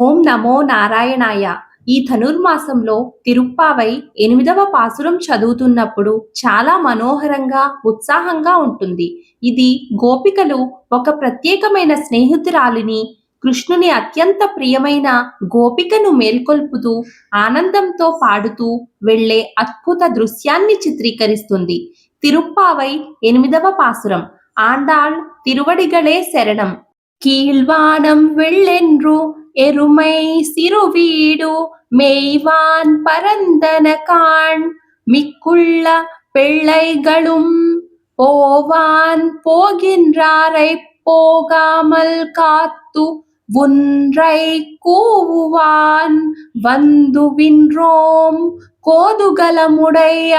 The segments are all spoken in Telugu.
ఓం నమో నారాయణాయ. ఈ ధనుర్మాసంలో తిరుప్పావై ఎనిమిదవ పాసురం చదువుతున్నప్పుడు చాలా మనోహరంగా ఉత్సాహంగా ఉంటుంది. ఇది గోపికలు ఒక ప్రత్యేకమైన స్నేహితురాలిని కృష్ణుని అత్యంత ప్రియమైన గోపికను మేల్కొల్పుతూ ఆనందంతో పాడుతూ వెళ్ళే అద్భుత దృశ్యాన్ని చిత్రీకరిస్తుంది. తిరుప్పావై ఎనిమిదవ పాసురం. ఆండాళ్ తిరువడిగళే శరణం. కీళ్వానం వెళ్ళెన్రు எருமை சிறுவீடு மேய்வான் பரந்தன காண். மிக்குள்ள பிள்ளைகளும் போவான் போகின்றாரை போகாமல் காத்து ஒன்றை கூவுவான். வந்து வின்றோம் கோதுகலமுடைய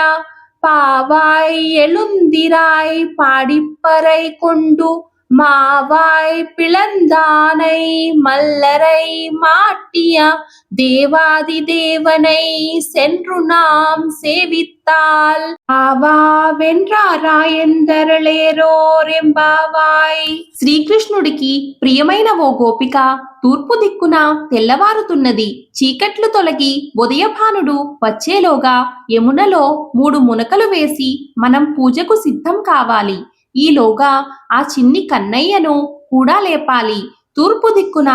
பாவாய் எழுந்திராய் பாடிப்பறை கொண்டு மாவாய் பிளந்தானை மல்லரை மாட்டிய தேவாதி தேவனை சென்று நாம் சேவித்தால் ஆவா వెంట్రారాయందరళేరోరెంబావాయ్ శ్రీకృష్ణుడికి ప్రియమైన ఓ గోపిక తూర్పు దిక్కున తెల్లవారుతున్నది చీకట్లు తొలగి ఉదయభానుడు వచ్చేలోగా యమునలో మూడు మునకలు వేసి మనం పూజకు సిద్ధం కావాలి ఈలోగా ఆ చిన్ని కన్నయ్యను కూడా లేపాలి. తూర్పు దిక్కున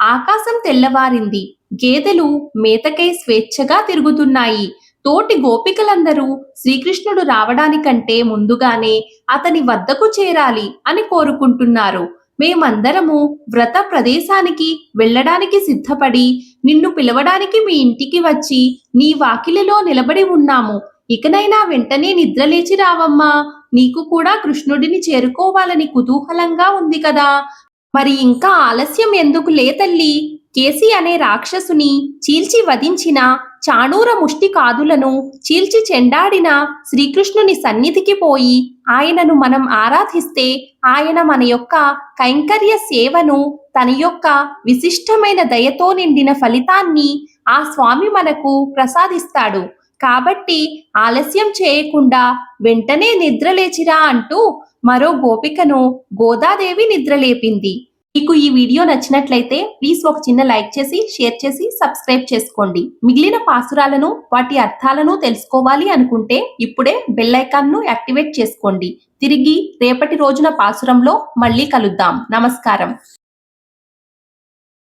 ఆకాశం తెల్లవారింది. గేదెలు మేతకై స్వేచ్ఛగా తిరుగుతున్నాయి. తోటి గోపికలందరూ శ్రీకృష్ణుడు రావడానికంటే ముందుగానే అతని వద్దకు చేరాలి అని కోరుకుంటున్నారు. మేమందరము వ్రత ప్రదేశానికి వెళ్ళడానికి సిద్ధపడి నిన్ను పిలవడానికి మీ ఇంటికి వచ్చి నీ వాకిలిలో నిలబడి ఉన్నాము. ఇకనైనా వెంటనే నిద్రలేచి రావమ్మా. నీకు కూడా కృష్ణుడిని చేరుకోవాలని కుతూహలంగా ఉంది కదా. మరి ఇంకా ఆలస్యం ఎందుకు లే తల్లి? కేసి అనే రాక్షసుని చీల్చి వధించిన చాణూర ముష్టి కాదులను చీల్చి చెండాడిన శ్రీకృష్ణుని సన్నిధికి పోయి ఆయనను మనం ఆరాధిస్తే ఆయన మన యొక్క కైంకర్య సేవను తన యొక్క విశిష్టమైన దయతో నిండిన ఫలితాన్ని ఆ స్వామి మనకు ప్రసాదిస్తాడు. కాబట్టి ఆలస్యం చేయకుండా వెంటనే నిద్రలేచిరా అంటూ మరో గోపికను గోదాదేవి నిద్రలేపింది మీకు ఈ వీడియో నచ్చినట్లయితే ప్లీజ్ ఒక చిన్న లైక్ చేసి షేర్ చేసి సబ్స్క్రైబ్ చేసుకోండి. మిగిలిన పాసురాలను వాటి అర్థాలను తెలుసుకోవాలి అనుకుంటే ఇప్పుడే బెల్ ఐకాన్ను యాక్టివేట్ చేసుకోండి. తిరిగి రేపటి రోజున పాసురంలో మళ్ళీ కలుద్దాం. నమస్కారం.